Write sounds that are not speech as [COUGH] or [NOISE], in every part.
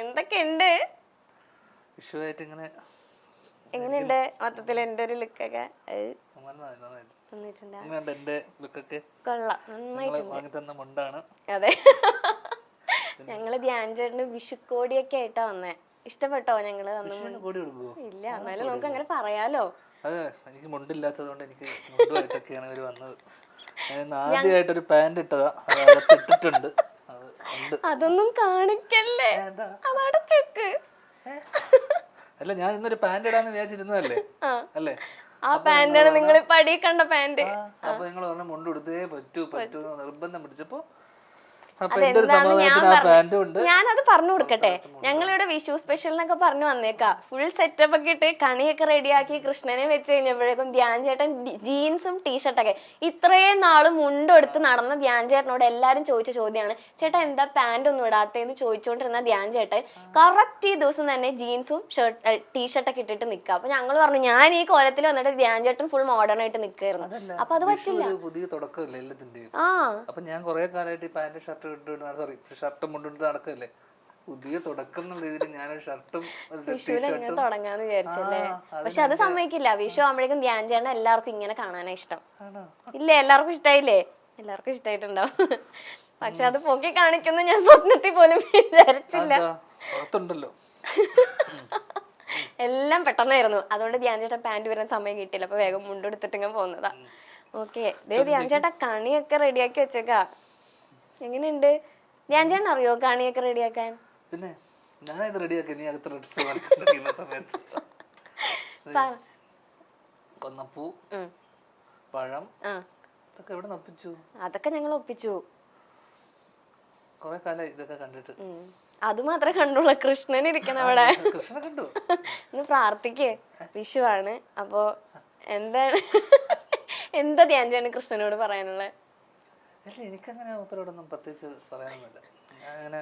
എന്തൊക്കെയുണ്ട്? വിഷുവായിട്ട് ഇങ്ങനെ എങ്ങനെയുണ്ട്? മൊത്തത്തിൽ എന്റെ ഒരു ലുക്കൊക്കെ? എന്റെ കൊള്ളാം. നന്നായിട്ടുണ്ട്. അതെ. ഞങ്ങൾ ധ്യാൻ ചേട്ടന് വിഷുക്കോടിയൊക്കെ ആയിട്ടാ വന്നേ. ഇഷ്ടപ്പെട്ടോ ഞങ്ങൾ ഇല്ല എന്നാലും നമുക്ക് അങ്ങനെ പറയാലോ. എനിക്ക് മുണ്ടില്ലാത്തതുകൊണ്ട് എനിക്ക് മുണ്ടുമായിട്ടൊക്കെയാണ് ഇവർ വന്നത്. ആദ്യമായിട്ടൊരു പാന്റ് ഇട്ടതാ. ഇട്ടിട്ടുണ്ട്. അതൊന്നും കാണിക്കല്ലേ? അതടച്ചേക്ക് അല്ല ഞാൻ ഇന്നൊരു പാന്റ് ഇടാന്ന് വിചാരിച്ചിരുന്നതല്ലേ? അല്ലേ? ആ പാന്റാണ് നിങ്ങൾ ഇപ്പൊ അടി കണ്ട പാന്റ്. അപ്പൊ നിങ്ങൾ പറഞ്ഞ മുണ്ട് കൊടുത്തേ പറ്റൂ പറ്റൂ. നിർബന്ധം പിടിച്ചപ്പോ ഞാൻ ഞാനത് പറഞ്ഞു കൊടുക്കട്ടെ. ഞങ്ങളിവിടെ വിഷു സ്പെഷ്യൽ എന്നൊക്കെ പറഞ്ഞു വന്നേക്കാം. ഫുൾ സെറ്റപ്പ് ഒക്കെ ഇട്ട് കണിയൊക്കെ റെഡിയാക്കി കൃഷ്ണനെ വെച്ച് കഴിഞ്ഞപ്പോഴേക്കും ധ്യാൻ ചേട്ടൻ ജീൻസും ടീഷർട്ടൊക്കെ ഇത്രയും നാളും മുണ്ടെടുത്ത് നടന്ന ധ്യാൻ ചേട്ടനോട് എല്ലാരും ചോദിച്ച ചോദ്യമാണ് ചേട്ടാ എന്താ പാന്റ് ഒന്നും ഇടാത്തേന്ന് ചോദിച്ചുകൊണ്ടിരുന്ന ധ്യാൻ ചേട്ടൻ കറക്റ്റ് ഈ ദിവസം തന്നെ ജീൻസും ഷർട്ട് ടീഷർട്ടൊക്കെ ഇട്ടിട്ട് നിൽക്കുക അപ്പൊ ഞങ്ങൾ പറഞ്ഞു ഞാൻ ഈ കോലത്തിൽ വന്നിട്ട് ധ്യാൻ ചേട്ടൻ ഫുൾ മോഡേൺ ആയിട്ട് നിൽക്കായിരുന്നു അപ്പൊ അത് പറ്റില്ല. പുതിയ തുടക്കമല്ലേ എല്ലാത്തിന്റെയും? ആ. അപ്പൊ ഞാൻ കുറെ കാലമായിട്ട് ഈ പാന്റ് ഷർട്ട് ഇട്ട് സോറി ഷർട്ടും മുണ്ടിട്ട് നടക്കല്ലേ? പുതിയ തുടക്കം എന്നുള്ള രീതിയിൽ ഞാനൊരു ഷർട്ടും തുടങ്ങാന്ന് വിചാരിച്ചല്ലേ? പക്ഷെ അത് സമ്മതിക്കില്ല. വിഷു ആകുമ്പോഴേക്കും ധ്യാൻ ചേട്ടൻ എല്ലാവർക്കും ഇങ്ങനെ കാണാനാ ഇഷ്ടം. ഇല്ലേ? എല്ലാവർക്കും ഇഷ്ടായില്ലേ? എല്ലാവർക്കും ഇഷ്ടായിട്ടുണ്ടാവും പക്ഷെ അത് പൊക്കി കാണിക്കുന്ന ഞാൻ സ്വപ്നത്തിൽ പോലും വിചാരിച്ചില്ല. [LAUGHS] എല്ലാം പെട്ടെന്നായിരുന്നു. അതുകൊണ്ട് ധ്യാൻ ചേട്ടൻ പാന്റ് വരാൻ സമയം കിട്ടിയില്ല. അപ്പൊ വേഗം മുണ്ടെടുത്തിട്ട് ഇങ്ങനെ പോകുന്നതാ ഓക്കെ. ധ്യാൻ ചേട്ടാ കണിയൊക്കെ റെഡിയാക്കി വെച്ചേക്കാ. എങ്ങനെയുണ്ട്? ഞാൻ ചേട്ടൻ അറിയോ? കാണിയൊക്കെ റെഡിയാക്കാൻ? പിന്നെ ഞാൻ ഇത് റെഡിയാക്കി. നീ അകത്ത് ഡ്രസ് കണ്ടിരിക്കുന്ന സമയത്ത്. കൊന്നപ്പൂ പഴം ഇതൊക്കെ എവിടെ നപ്പിച്ചു അതൊക്കെ ഞങ്ങൾ ഒപ്പിച്ചു. കുറെ കാലം ഇതൊക്കെ കണ്ടിട്ട്. അത് മാത്രമേ കണ്ടുള്ളൂ. കൃഷ്ണൻ ഇരിക്കണ അവിടെ. ഒന്ന് [LAUGHS] പ്രാർത്ഥിക്കേ. വിഷുവാണ്. അപ്പോ എന്താണ്? [LAUGHS] എന്താ ധ്യാൻ കൃഷ്ണനോട് പറയാനുള്ളത് അല്ല എനിക്കങ്ങനെ മൂപ്പരോടൊന്നും പ്രത്യേകിച്ച് പറയാനൊന്നുമില്ല. അങ്ങനെ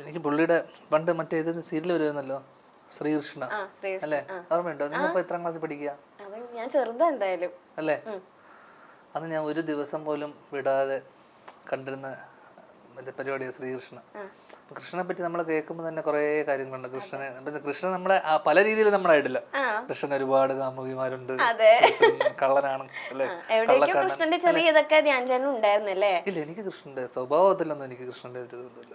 എനിക്ക് പുള്ളിയുടെ പണ്ട് മറ്റേ ഇത് സീരിയൽ വരുന്നല്ലോ ശ്രീകൃഷ്ണ. അല്ലെ? ഓർമ്മയുണ്ടോ? നിങ്ങളിപ്പോ എത്രാം ക്ലാസ്സിൽ പഠിക്കുക? ഞാൻ ചെറുതാ എന്തായാലും. അല്ലേ? അന്ന് ഞാൻ ഒരു ദിവസം പോലും വിടാതെ കണ്ടിരുന്ന മറ്റേ പരിപാടിയാണ് ശ്രീകൃഷ്ണ. കൃഷ്ണനെ പറ്റി നമ്മൾ കേൾക്കുമ്പോൾ തന്നെ കുറേ കാര്യങ്ങളുണ്ട്. കൃഷ്ണനെ കൃഷ്ണൻ നമ്മളെ പല രീതിയിൽ നമ്മളെ ആയിട്ടില്ല കൃഷ്ണൻ ഒരുപാട് കാമുകിമാരുണ്ട്. കള്ളനാണ് കൃഷ്ണന്റെ ചെറിയ ഇതൊക്കെ ഉണ്ടായിരുന്നല്ലേ? ഇല്ല എനിക്ക് കൃഷ്ണന്റെ സ്വഭാവത്തിലൊന്നും എനിക്ക് കൃഷ്ണന്റെ ഇതൊന്നുമില്ല.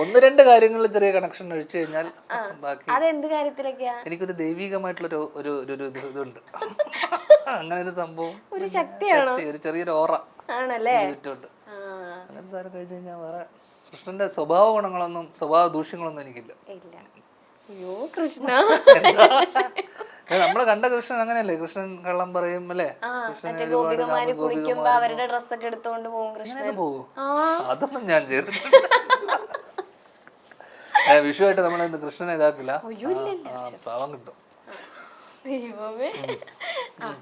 ഒന്ന് രണ്ട് കാര്യങ്ങളിൽ ചെറിയ കണക്ഷൻ ഒഴിച്ചു കഴിഞ്ഞാൽ ബാക്കി അതെന്ത് കാര്യത്തിലൊക്കെയാ? എനിക്കൊരു ദൈവികമായിട്ടുള്ള ഒരു ഒരു ഒരു ഇതുണ്ട്. [LAUGHS] അങ്ങനെ ഒരു സംഭവം. ഒരു ശക്തിയാണോ? ഒരു ചെറിയൊരു ഓറ ആണല്ലേ? ആ കഴിച്ചു കഴിഞ്ഞാൽ വേറെ കൃഷ്ണന്റെ സ്വഭാവ ഗുണങ്ങളൊന്നും സ്വഭാവ ദൂഷ്യങ്ങളൊന്നും എനിക്കില്ല. ഇല്ല. അയ്യോ കൃഷ്ണ. നമ്മൾ കണ്ട കൃഷ്ണൻ അങ്ങനെയല്ലേ? കൃഷ്ണൻ കള്ളം പറയും അല്ലേ? ഗോപികമാര് കാമ- കുളിക്കുമ്പോ അവരുടെ ഡ്രസ്സൊക്കെ എടുത്തോണ്ട് പോകും കൃഷ്ണൻ. പോകും. അതൊന്നും ഞാൻ ചെയ്തിട്ടില്ല. [LAUGHS] വിഷുവായിട്ട് നമ്മളെ കൃഷ്ണനെ ഇതാക്കില്ല. പാവം കിട്ടും.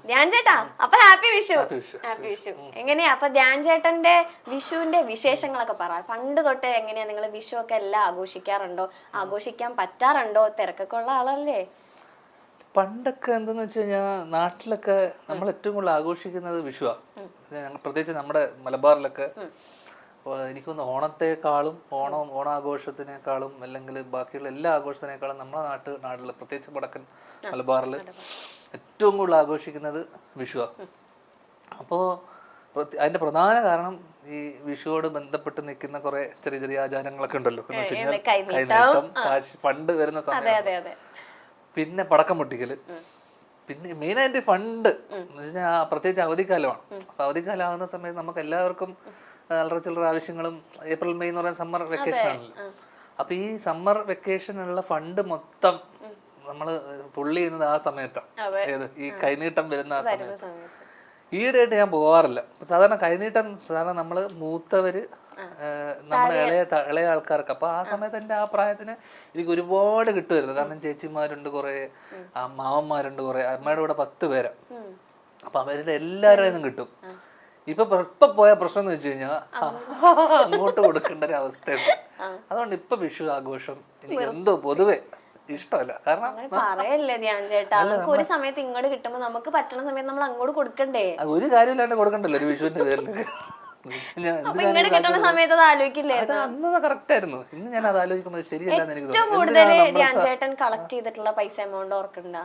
ധ്യാൻ ചേട്ടാ അപ്പൊ ഹാപ്പി വിഷു. ഹാപ്പി വിഷു. എങ്ങനെയാ? അപ്പൊ ധ്യാൻ ചേട്ടന്റെ വിഷുവിന്റെ വിശേഷങ്ങളൊക്കെ പറ. പണ്ട് തൊട്ടേ എങ്ങനെയാ നിങ്ങൾ വിഷു ഒക്കെ എല്ലാം ആഘോഷിക്കാറുണ്ടോ? ആഘോഷിക്കാൻ പറ്റാറുണ്ടോ? തിരക്കൊക്കെ ഉള്ള ആളല്ലേ? പണ്ടൊക്കെ എന്തെന്ന് വെച്ച് കഴിഞ്ഞാൽ നാട്ടിലൊക്കെ നമ്മൾ ഏറ്റവും കൂടുതൽ ആഘോഷിക്കുന്നത് വിഷുവാ. പ്രത്യേകിച്ച് നമ്മുടെ മലബാറിലൊക്കെ ഓ, എനിക്ക് തോന്നുന്നു ഓണത്തെക്കാളും ഓണം ഓണാഘോഷത്തിനേക്കാളും അല്ലെങ്കിൽ ബാക്കിയുള്ള എല്ലാ ആഘോഷത്തിനേക്കാളും നമ്മുടെ നാട്ട് നാട്ടിൽ പ്രത്യേകിച്ച് വടക്കൻ മലബാറിൽ ഏറ്റവും കൂടുതൽ ആഘോഷിക്കുന്നത് വിഷുവാണ് അപ്പോൾ അതിന്റെ പ്രധാന കാരണം ഈ വിഷുവോട് ബന്ധപ്പെട്ട് നിൽക്കുന്ന കുറെ ചെറിയ ചെറിയ ആചാരങ്ങളൊക്കെ ഉണ്ടല്ലോ. എന്ന് വെച്ച് കഴിഞ്ഞാൽ കൈനീട്ടം. കാശ് ഫണ്ട് വരുന്ന സമയം പിന്നെ പടക്കം പൊട്ടിക്കൽ. പിന്നെ മെയിനായിട്ട് ഫണ്ട്. വെച്ചാൽ പ്രത്യേകിച്ച് അവധിക്കാലമാണ്. അപ്പൊ അവധിക്കാലം ആവുന്ന സമയത്ത് നമുക്ക് എല്ലാവർക്കും അല്ലറ ചില്ലറ ആവശ്യങ്ങളും ഏപ്രിൽ മെയ് എന്ന് പറയുന്ന സമ്മർ വെക്കേഷൻ ആണല്ലോ അപ്പൊ ഈ സമ്മർ വെക്കേഷനുള്ള ഫണ്ട് മൊത്തം നമ്മൾ പുള്ളി ചെയ്യുന്നത് ആ സമയത്താണ് ഏത്? ഈ കൈനീട്ടം വരുന്ന ആ സമയത്ത്. ഈയിടെയായിട്ട് ഞാൻ പോവാറില്ല. സാധാരണ കൈനീട്ടം സാധാരണ നമ്മൾ മൂത്തവര് നമ്മുടെ ഇളയ ഇളയ ആൾക്കാർക്ക്. അപ്പൊ ആ സമയത്ത് എന്റെ ആ പ്രായത്തിന് എനിക്ക് ഒരുപാട് കിട്ടുമായിരുന്നു. കാരണം ചേച്ചിമാരുണ്ട് കുറെ ആ മാവന്മാരുണ്ട് കുറെ അമ്മയുടെ കൂടെ പത്ത് പേരാ. അപ്പൊ അവരുടെ എല്ലാവരുടെ കിട്ടും. ഇപ്പൊ ഇപ്പൊ പോയ പ്രശ്നം എന്ന് വെച്ച് കഴിഞ്ഞാൽ അങ്ങോട്ട് കൊടുക്കേണ്ട ഒരു അവസ്ഥയുണ്ട് അതുകൊണ്ട് ഇപ്പൊ വിഷു ആഘോഷം എനിക്ക് എന്തോ പൊതുവെ ഇഷ്ടമല്ല. കാരണം പറയല്ലേ ധ്യാൻ ചേട്ടാ. നമുക്ക് ഒരു സമയത്ത് ഇങ്ങോട്ട് കിട്ടുമ്പോ നമുക്ക് പറ്റുന്ന സമയത്ത് നമ്മൾ അങ്ങോട്ട് കൊടുക്കണ്ടേ? ഒരു കാര്യമില്ലാണ്ട് കൊടുക്കണ്ടല്ലോ ഒരു വിഷുവിന്റെ പേരിൽ. ഞാൻ ഇങ്ങനെ കിട്ടുന്ന? സമയത്ത് അത് ആലോചിക്കില്ലേ അന്ന് കറക്റ്റ് ആയിരുന്നു. ഇന്ന് ഞാൻ അത് ആലോചിക്കുമ്പോൾ ശരിയല്ല ഏറ്റവും കൂടുതൽ ധ്യാൻ ചേട്ടൻ കളക്ട് ചെയ്തിട്ടുള്ള പൈസ എമൗണ്ട് ഓർക്കണ്ട?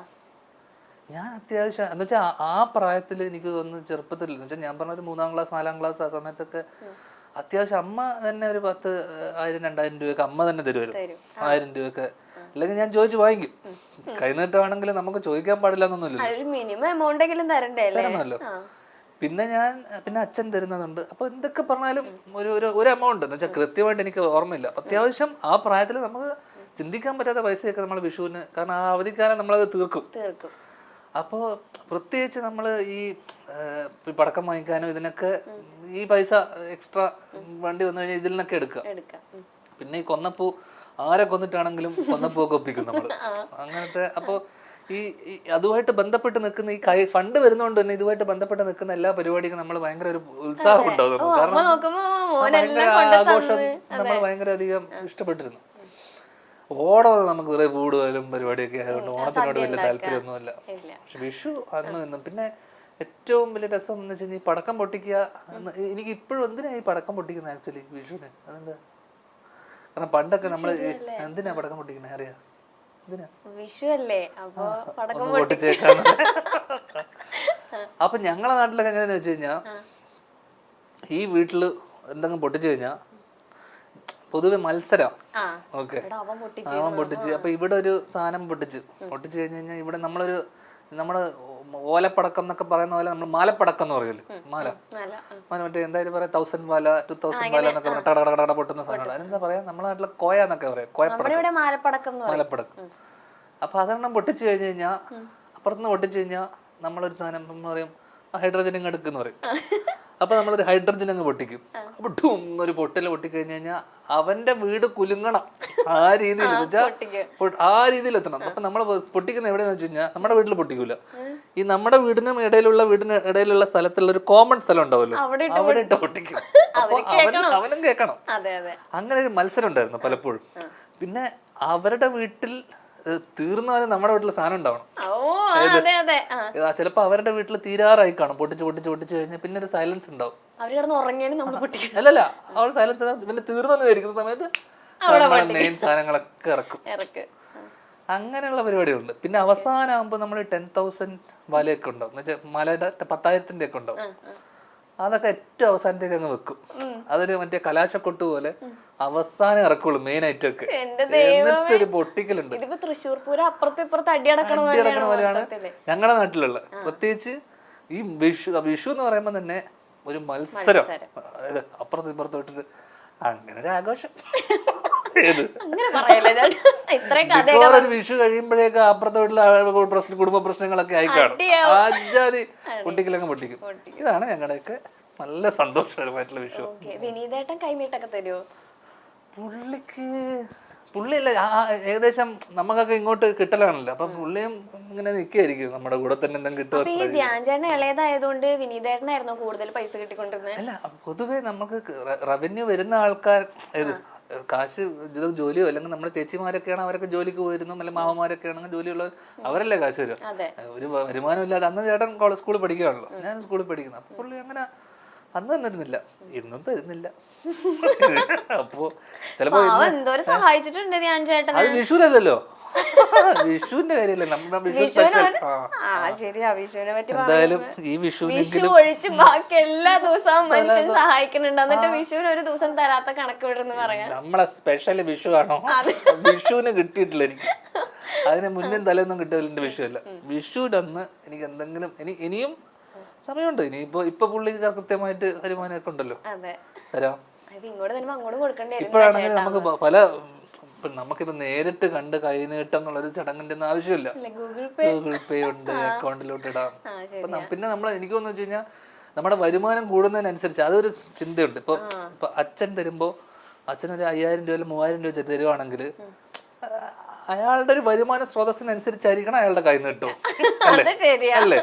ഞാൻ അത്യാവശ്യം എന്ന് വെച്ചാൽ ആ പ്രായത്തിൽ എനിക്ക് തോന്നുന്നു ചെറുപ്പത്തിൽ എന്ന് വെച്ചാൽ ഞാൻ പറഞ്ഞ ഒരു മൂന്നാം ക്ലാസ് നാലാം ക്ലാസ് ആ സമയത്തൊക്കെ അത്യാവശ്യം അമ്മ തന്നെ ഒരു പത്ത് ആയിരം രണ്ടായിരം രൂപയൊക്കെ അമ്മ തന്നെ തരുമായിരുന്നു തരും. ആയിരം രൂപയൊക്കെ. അല്ലെങ്കിൽ ഞാൻ ചോദിച്ചു വാങ്ങിക്കും. കൈനീട്ടമാണെങ്കിൽ നമുക്ക് ചോദിക്കാൻ പാടില്ല എന്നൊന്നുമില്ലല്ലോ. പിന്നെ ഞാൻ പിന്നെ അച്ഛൻ തരുന്നതുണ്ട്. അപ്പൊ എന്തൊക്കെ പറഞ്ഞാലും ഒരു ഒരു ഒരു എമൗണ്ട് എന്ന് വെച്ചാൽ കൃത്യമായിട്ട് എനിക്ക് ഓർമ്മയില്ല. അത്യാവശ്യം ആ പ്രായത്തിൽ നമുക്ക് ചിന്തിക്കാൻ പറ്റാത്ത പൈസയൊക്കെ നമ്മൾ വിഷുവിന് കാരണം ആ അവധിക്കാലം നമ്മളത് തീർക്കും. തീർക്കും. അപ്പോൾ പ്രത്യേകിച്ച് നമ്മൾ ഈ പടക്കം വാങ്ങിക്കാനും ഇതിനൊക്കെ ഈ പൈസ എക്സ്ട്രാ വണ്ടി വന്നു കഴിഞ്ഞാൽ ഇതിൽ നിന്നൊക്കെ എടുക്കുക എടുക്കാം. പിന്നെ ഈ കൊന്നപ്പൂ ആരെ കൊന്നിട്ടാണെങ്കിലും കൊന്നപ്പൂ ഒക്കെ ഒപ്പിക്കും നമ്മൾ അങ്ങനത്തെ അപ്പോൾ ഈ അതുമായിട്ട് ബന്ധപ്പെട്ട് നിൽക്കുന്ന ഈ കൈ ഫണ്ട് വരുന്നതുകൊണ്ട് തന്നെ ഇതുമായിട്ട് ബന്ധപ്പെട്ട് നിൽക്കുന്ന എല്ലാ പരിപാടിക്കും നമ്മൾ ഭയങ്കര ഒരു ഉത്സാഹം ഉണ്ടാവും കാരണം ആഘോഷം നമ്മൾ ഭയങ്കര അധികം ഇഷ്ടപ്പെട്ടിരുന്നു. ഓണം നമുക്ക് കുറെ കൂടുതലും പരിപാടിയൊക്കെ ആയതുകൊണ്ട് ഓണത്തിനോട് വലിയ താല്പര്യമൊന്നുമില്ല. പക്ഷെ വിഷു അന്ന് നിന്നും പിന്നെ ഏറ്റവും വലിയ രസം എന്ന് വെച്ചാൽ കഴിഞ്ഞാൽ ഈ പടക്കം പൊട്ടിക്കുക. എന്ന് എനിക്ക് ഇപ്പോഴും എന്തിനാ ഈ പടക്കം പൊട്ടിക്കുന്നത് ആക്ച്വലി വിഷുവിന്? അതെന്താ? കാരണം പണ്ടൊക്കെ നമ്മൾ എന്തിനാ പടക്കം പൊട്ടിക്കുന്നത് അറിയാം? വിഷു അല്ലേ? അപ്പൊ പടക്കം [LAUGHS] അപ്പൊ ഞങ്ങളെ നാട്ടിലൊക്കെ എങ്ങനെയാന്ന് വെച്ച് കഴിഞ്ഞാ ഈ വീട്ടിൽ എന്തെങ്കിലും പൊട്ടിച്ചു കഴിഞ്ഞാ പൊതുവെ മത്സരം. ഓക്കെ. അവൻ പൊട്ടിച്ച് അപ്പൊ ഇവിടെ ഒരു സാധനം പൊട്ടിച്ച്. പൊട്ടിച്ച് കഴിഞ്ഞ് കഴിഞ്ഞാൽ ഇവിടെ നമ്മളൊരു നമ്മൾ ഓലപ്പടക്കം എന്നൊക്കെ പറയുന്ന പോലെ നമ്മൾ മാലപ്പടക്കം എന്ന് പറയൂല്ലോ മാല. മാല. മറ്റേ എന്തായാലും പറയാം തൗസൻഡ് മാല ടു തൗസൻഡ് മാല എന്നൊക്കെ പറയാം ടടകടകട ടട ടട പൊട്ടുന്ന സാധനം അതിനെന്താ പറയാ? നമ്മുടെ നാട്ടിലെ കോയ എന്നൊക്കെ പറയാം. കോയപ്പടക്കം. മാലപ്പടക്കം അപ്പൊ അതെണ്ണം പൊട്ടിച്ചു കഴിഞ്ഞ് കഴിഞ്ഞാൽ അപ്പുറത്തുനിന്ന് പൊട്ടിച്ചു കഴിഞ്ഞാൽ നമ്മളൊരു സാധനം പറയും ഹൈഡ്രജൻ ഇങ്ങ് എടുക്കുന്ന പറയും. [LAUGHS] അപ്പൊ നമ്മളൊരു ഹൈഡ്രജൻ അങ്ങ് പൊട്ടിക്കും. അപ്പൊ ഡും ഒരു പൊട്ടൽ പൊട്ടിക്കഴിഞ്ഞ് കഴിഞ്ഞാൽ അവന്റെ വീട് കുലുങ്ങണം. ആ രീതിയിൽ ആ രീതിയിൽ എത്തണം അപ്പൊ നമ്മൾ പൊട്ടിക്കുന്ന എവിടെയെന്ന് വെച്ച് കഴിഞ്ഞാൽ നമ്മുടെ വീട്ടിൽ പൊട്ടിക്കൂല. ഈ നമ്മുടെ വീടിനും ഇടയിലുള്ള വീടിന് ഇടയിലുള്ള സ്ഥലത്തുള്ള ഒരു കോമൺ സ്ഥലം ഉണ്ടാവല്ലോ. അവിടെ ഇട്ട് പൊട്ടിക്കും. [LAUGHS] അപ്പൊ അവനും കേൾക്കണം. അങ്ങനെ ഒരു മത്സരം ഉണ്ടായിരുന്നു പലപ്പോഴും. പിന്നെ അവരുടെ വീട്ടിൽ തീർന്നാലും നമ്മുടെ വീട്ടിൽ സാധനം ഉണ്ടാവണം. ചിലപ്പോ അവരുടെ വീട്ടിൽ തീരാറായി കാണും. പൊട്ടിച്ച് പൊട്ടിച്ച് പൊട്ടിച്ച് കഴിഞ്ഞാൽ പിന്നെ ഒരു സൈലൻസ് ഉണ്ടാവും. അല്ലല്ല അവർ സൈലൻസ് പിന്നെ തീർന്നു വിചാരിക്കുന്ന സമയത്ത് മെയിൻ സാധനങ്ങളൊക്കെ ഇറക്കും. ഇറക്ക്. അങ്ങനെയുള്ള പരിപാടികളുണ്ട്. പിന്നെ അവസാനമാകുമ്പോൾ നമ്മൾ ടെൻ തൗസൻഡ് വലയൊക്കെ ഉണ്ടാവും. എന്ന് വെച്ചാൽ മലയുടെ പത്തായിരത്തിന്റെ ഒക്കെ ഉണ്ടാവും അതൊക്കെ ഏറ്റവും അവസാനത്തേക്ക് അങ്ങ് വെക്കും. അതൊരു മറ്റേ കലാശക്കൊട്ട് പോലെ അവസാനം ഇറക്കുള്ളൂ മെയിൻ എന്റെ എന്നിട്ടൊരു പൊട്ടിക്കലുണ്ട്. ഇതിപ്പോ തൃശ്ശൂർ പൂരം അപ്പുറത്തെ ഇപ്പുറത്ത് അടിയടക്കണ അടി പോലെയാണ്. ഞങ്ങളുടെ നാട്ടിലുള്ള. പ്രത്യേകിച്ച് ഈ വിഷു വിഷു എന്ന് പറയുമ്പോൾ തന്നെ ഒരു മത്സരം. അതായത് അപ്പുറത്ത് ഇപ്പുറത്ത് വിട്ടിട്ട് അങ്ങനെ ഒരു ആഘോഷം. [LAUGHS] ഒരു വിഷു കഴിയുമ്പോഴേക്ക് അപ്പുറത്തെ വീട്ടിലെ പ്രശ്നം കുടുംബ പ്രശ്നങ്ങളൊക്കെ ആയി കാണും. അടിയാവും. ആജാതി പൊട്ടിക്കലങ്ങ് പൊട്ടിക്കും. ഇതാണ് ഞങ്ങളുടെയൊക്കെ നല്ല സന്തോഷകരമായിട്ടുള്ള വിഷു. വിനീതേട്ടൻ കൈനീട്ടൊക്കെ തരുമോ പുള്ളിക്ക് പുള്ളിയല്ല ഏകദേശം നമുക്കൊക്കെ ഇങ്ങോട്ട് കിട്ടലാണല്ലോ. അപ്പൊ പുള്ളിയും ഇങ്ങനെ നിൽക്കുകയായിരിക്കും നമ്മുടെ കൂടെ തന്നെ എന്തെങ്കിലും കിട്ടും അപ്പൊ ഈ ധ്യാൻ ചേട്ടൻ ഇളയതായതുകൊണ്ട് വിനീതേട്ടനായിരുന്നു കൂടുതൽ പൈസ കിട്ടിക്കൊണ്ടിരുന്നത് അല്ല പൊതുവെ നമുക്ക് റവന്യൂ വരുന്ന ആൾക്കാർ കാശ് ഇത് ജോലിയോ അല്ലെങ്കിൽ നമ്മുടെ ചേച്ചിമാരൊക്കെയാണ് അവരൊക്കെ ജോലിക്ക് പോയിരുന്നു അല്ലെങ്കിൽ മാമമാരൊക്കെ ആണെങ്കിൽ ജോലിയുള്ള അവരല്ലേ കാശ് വരും ഒരു വരുമാനം ഇല്ലാതെ അന്ന് ചേട്ടൻ കോളേജ് സ്കൂളിൽ പഠിക്കുകയാണല്ലോ. ഞാൻ സ്കൂളിൽ പഠിക്കുന്നു. അപ്പൊ പുള്ളി അങ്ങനെ അന്ന് തന്നിരുന്നില്ല ഇന്നും തരുന്നില്ല [LAUGHS] അപ്പോ ചിലപ്പോ അത് വിഷുവിലല്ലല്ലോ. [LAUGHS] വിഷുവിന്റെ കാര്യമല്ല? നമ്മുടെ വിഷു സ്പെഷ്യൽ ആ. ശരിയാ വിഷുവിനെ പറ്റി എന്തായാലും ഈ വിഷു വിഷുവിനെങ്കിലും ഒഴിച്ച് ബാക്കി എല്ലാ ദിവസവും മനുഷ്യൻ സഹായിക്കുന്നുണ്ട്. എന്നിട്ട് വിഷുവിന് ഒരു ദിവസം തരാത്ത കണക്ക് വിടുന്ന് പറയാം. നമ്മളെ സ്പെഷ്യൽ വിഷു ആണോ? വിഷുവിന് കിട്ടിയിട്ടില്ല എനിക്ക്. അതിന് മുന്നും തലേന്നും കിട്ടിയതിന്റെ വിഷുവല്ല. അന്ന് എനിക്ക് എന്തെങ്കിലും ഇനി ഇനിയും സമയമുണ്ട്. ഇനി ഇപ്പൊ പുള്ളിക്ക് കൃത്യമായിട്ട് വരുമാനമൊക്കെ ഉണ്ടല്ലോ. അതെ. തരാം. അത് ഇങ്ങോട്ട് തരുമ്പോ അങ്ങോട്ട് കൊടുക്കേണ്ടി വരും ഇപ്പോഴാണെങ്കിൽ നമുക്ക് പ- പല ഇപ്പൊ നമുക്കിപ്പോ നേരിട്ട് കണ്ട് കൈ നീട്ടം എന്നുള്ളൊരു ചടങ്ങിന്റെ ഒന്നും ആവശ്യമില്ല. ഗൂഗിൾ പേ ഉണ്ട് അക്കൗണ്ടിലോട്ട് ഇടാം. പിന്നെ നമ്മൾ എനിക്ക് തോന്നുന്നു വെച്ച് കഴിഞ്ഞാൽ നമ്മുടെ വരുമാനം കൂടുന്നതിനനുസരിച്ച് അതൊരു ചിന്തയുണ്ട്. ഇപ്പൊ ഇപ്പൊ അച്ഛൻ തരുമ്പോ അച്ഛൻ ഒരു അയ്യായിരം രൂപ മൂവായിരം രൂപ വെച്ച് തരുവാണെങ്കിൽ അയാളുടെ ഒരു വരുമാന സ്രോതസ്സിനനുസരിച്ചായിരിക്കണം അയാളുടെ കൈ നീട്ടോ [LAUGHS] അല്ലേ?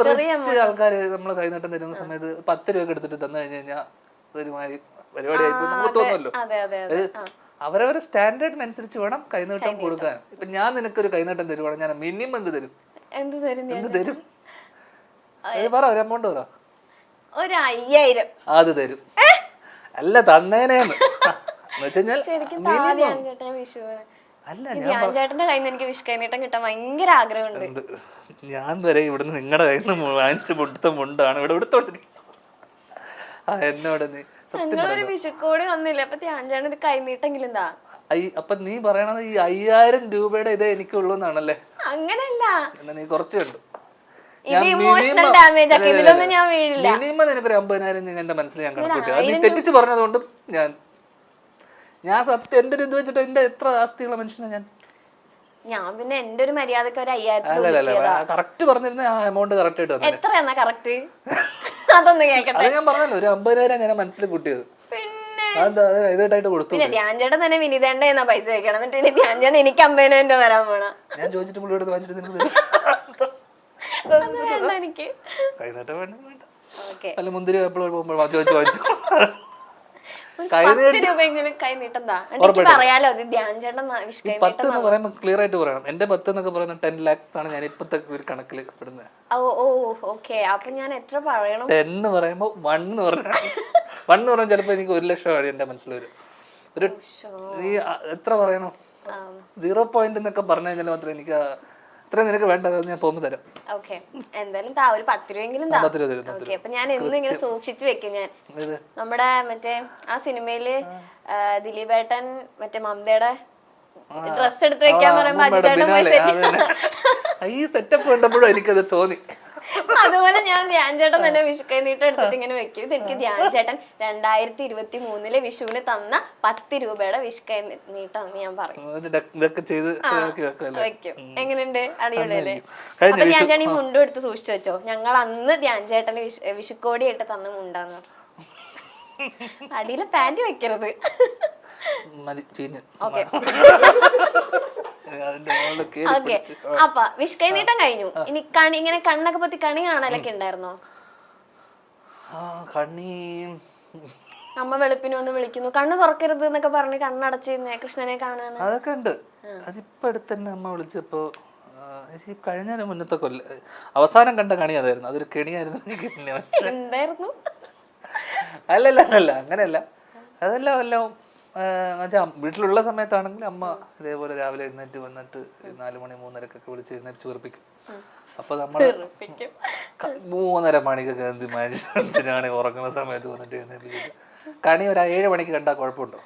കുറച്ച് ആൾക്കാർ നമ്മൾ കൈനീട്ടം തരുന്ന സമയത്ത് പത്ത് രൂപ എടുത്തിട്ട് തന്നു കഴിഞ്ഞു കഴിഞ്ഞാൽ ഒരുമാതിരി പരിപാടി ആയിപ്പോ നമുക്ക് തോന്നുമല്ലോ. അവരവരെ സ്റ്റാൻഡേർഡിനനുസരിച്ച് വേണം കൈനീട്ടം കൊടുക്കാൻ. ഇപ്പൊ ഞാൻ നിനക്കൊരു കൈനീട്ടം തരുവാണ്. ഞാൻ മിനിമം എന്ത് തരും? എന്ത് തരും എന്ത് തരും? അത് പറ ഒരു എമൗണ്ട് പറ. ഒരു അയ്യായിരം. അത് തരും. അല്ല തന്നേനേന്ന്. ചേട്ടൻ അല്ല ചേട്ടന്റെ കയ്യിൽ നിന്ന് എനിക്ക് വിഷു കൈനീട്ടം കിട്ടാൻ ഭയങ്കര ആഗ്രഹമുണ്ട്. ഞാൻ വരെ ഇവിടുന്ന് നിങ്ങളുടെ കയ്യിൽ നിന്ന് വാങ്ങിച്ചു മുട്ടത്തെ മുണ്ടാണ് ഇവിടെ എടുത്തോണ്ടിരിക്കുന്നത്. ആ എന്നോട് നീ ഞങ്ങളൊരു വിഷുക്കോടി വന്നില്ല? അപ്പൊ ധ്യാൻ ചേട്ടൻ ഒരു കൈനീട്ടെങ്കിലും എന്താ അപ്പൊ നീ പറയണത് ഈ അയ്യായിരം രൂപയുടെ ഇതേ എനിക്കുള്ളൂ എന്നാണല്ലേ അങ്ങനെയല്ല നീ കുറച്ച് കണ്ടു മിനിമം നിനക്കൊരു അമ്പതിനായിരം എന്റെ മനസ്സിൽ ഞാൻ കണക്കൂട്ടി. അത് നീ തെറ്റിച്ച് പറഞ്ഞതുകൊണ്ട് ഞാൻ ഞാൻ സത്യം എന്റെ ഇത് വെച്ചിട്ട് എന്റെ എത്ര ആസ്തിയുള്ള മനുഷ്യനാ ഞാൻ? ഞാൻ പിന്നെ എന്റെ ഒരു മര്യാദയ്ക്ക് ഒരു അയ്യായിരത്തി കറക്റ്റ് പറഞ്ഞിരുന്ന ആ എമൗണ്ട് കറക്റ്റ് എത്രയാ കറക്റ്റ് [LAUGHS] അതൊന്ന് കേക്കട്ടെ. അത് ഞാൻ പറഞ്ഞല്ലോ ഒരു അമ്പതിനായിരം ഞാൻ മനസ്സിൽ കൂട്ടിയത്. പിന്നെ അതെന്താ അത് ഇതായിട്ട് കൊടുത്തു. പിന്നെ ധ്യാൻ ചേട്ടൻ തന്നെ വിനിതേണ്ട എന്നാ പൈസ വെക്കണം. എന്നിട്ട് ഇനി ധ്യാൻ ചേട്ടൻ എനിക്ക് അമ്പതിനായിരം രൂപ തരാൻ പോണ. ഞാൻ ചോദിച്ചിട്ട് പുള്ളിയോട് വാങ്ങിച്ചിട്ട് നിനക്ക് അത് വേണ്ട എനിക്ക്. കൈനീട്ടം വേണ്ട വേണ്ട. ഓക്കെ. അല്ല മുന്തിരി എപ്പോഴും പോകുമ്പോൾ ചോദിച്ചു വാങ്ങിച്ചു പത്ത് രൂപയെങ്കിലും കൈ നീട്ടണ്ടാ എനിക്ക് പറയാലോ ധ്യാൻ ചേട്ടൻ പത്ത് എന്ന് പറയുമ്പോൾ ക്ലിയർ ആയിട്ട് പറയണം. എന്റെ പത്ത് എന്നൊക്കെ പറയുന്നത് ടെൻ ലാക്സ് ആണ് ഞാൻ ഇപ്പത്തെ ഒരു കണക്കിൽ പെടുന്നത് ഓ ഓ ഓക്കെ. അപ്പൊ ഞാൻ എത്ര പറയണം? ടെൻ എന്ന് പറയുമ്പോൾ വൺ എന്ന് പറഞ്ഞാൽ വൺ എന്ന് പറഞ്ഞാൽ ചിലപ്പോൾ എനിക്ക് ഒരു ലക്ഷമാണ് എന്റെ മനസ്സിൽ ഒരു നീ എത്ര പറയണം? സീറോ പോയിന്റ് എന്നൊക്കെ പറഞ്ഞു കഴിഞ്ഞാൽ മാത്രമേ എനിക്ക് ഇത്രയും നിനക്ക് വേണ്ടത് ഞാൻ പോകുമ്പോൾ തരാം. ഓക്കെ എന്തായാലും താ ഒരു പത്ത് രൂപയെങ്കിലും താ. പത്ത് രൂപ തരും പത്ത് ഓക്കെ അപ്പൊ ഞാൻ എന്നും ഇങ്ങനെ സൂക്ഷിച്ചു വെക്കും ഞാൻ. ഇത്. നമ്മുടെ മറ്റേ ആ സിനിമയിൽ ആ, ദിലീപേട്ടൻ മറ്റേ മമതയുടെ ഡ്രസ് എടുത്ത് വെക്കാൻ പറയുമ്പോ അജിതേട്ടൻ പോയി. ഈ സെറ്റപ്പ് കണ്ടപ്പോഴും എനിക്കത് തോന്നി. അതുപോലെ ഞാൻ ധ്യാൻ ചേട്ടൻ തന്നെ വിഷു കൈ നീട്ടം എടുത്തിട്ട് ഇങ്ങനെ വെക്കും. എനിക്ക് ധ്യാൻ ചേട്ടൻ രണ്ടായിരത്തി ഇരുപത്തി മൂന്നിൽ വിഷുവിന് തന്ന പത്ത് രൂപയുടെ വിഷു കൈ നീട്ടം ഞാൻ പറയും വെക്കും എങ്ങനെയുണ്ട്? അടിപൊളിയല്ലേ? അപ്പൊ ധ്യാൻ ചേട്ടൻ ഈ മുണ്ടും എടുത്ത് സൂക്ഷിച്ചു വെച്ചോ? ഞങ്ങൾ അന്ന് ധ്യാൻ ചേട്ടന് വിഷു വിഷുക്കോടി ഇട്ട് തന്ന മുണ്ടാന്ന് [LAUGHS] അടിയിൽ പാന്റ് വെക്കരുത്. മതി ഓക്കെ. [LAUGHS] [LAUGHS] ഓക്കെ. അപ്പൊ വിഷു കൈ നീട്ടം കഴിഞ്ഞു. ഇനി കണി ഇങ്ങനെ കണ്ണൊക്കെ പൊത്തി കണി കാണലൊക്കെ ഉണ്ടായിരുന്നോ? കണ്ണി. അമ്മ വെളുപ്പിനെ ഒന്ന് വിളിക്കുന്നു. കണ്ണ് തുറക്കരുത് എന്നൊക്കെ പറഞ്ഞ് കണ്ണടച്ചിരുന്നേ കൃഷ്ണനെ കാണാൻ അതൊക്കെ ഉണ്ട്. അതിപ്പോ അടുത്തന്നെ അമ്മ വിളിച്ചപ്പോ കഴിഞ്ഞ മുന്നത്തെ കൊല്ല അവസാനം കണ്ട കണി അതായിരുന്നു. അതൊരു കെണിയായിരുന്നു എനിക്ക് പിന്നെ മനസ്സിലായി. അല്ലല്ല അല്ല അങ്ങനെയല്ല. അതെല്ലാം എല്ലാം വീട്ടിലുള്ള സമയത്താണെങ്കിൽ അമ്മ ഇതേപോലെ രാവിലെ എഴുന്നേറ്റ് വന്നിട്ട് നാല് മണി മൂന്നരക്കൊക്കെ വിളിച്ച് എഴുന്നേറ്റ് ചേർപ്പിക്കും അപ്പൊ നമ്മൾ. മൂന്നര മണിക്കൊക്കെ എന്ത് മനുഷ്യനാണ് ഉറങ്ങുന്ന സമയത്ത് വന്നിട്ട് എഴുന്നേറ്റ് കണി ഒരു ഏഴ് മണിക്ക് കണ്ടാൽ കുഴപ്പമുണ്ടോ?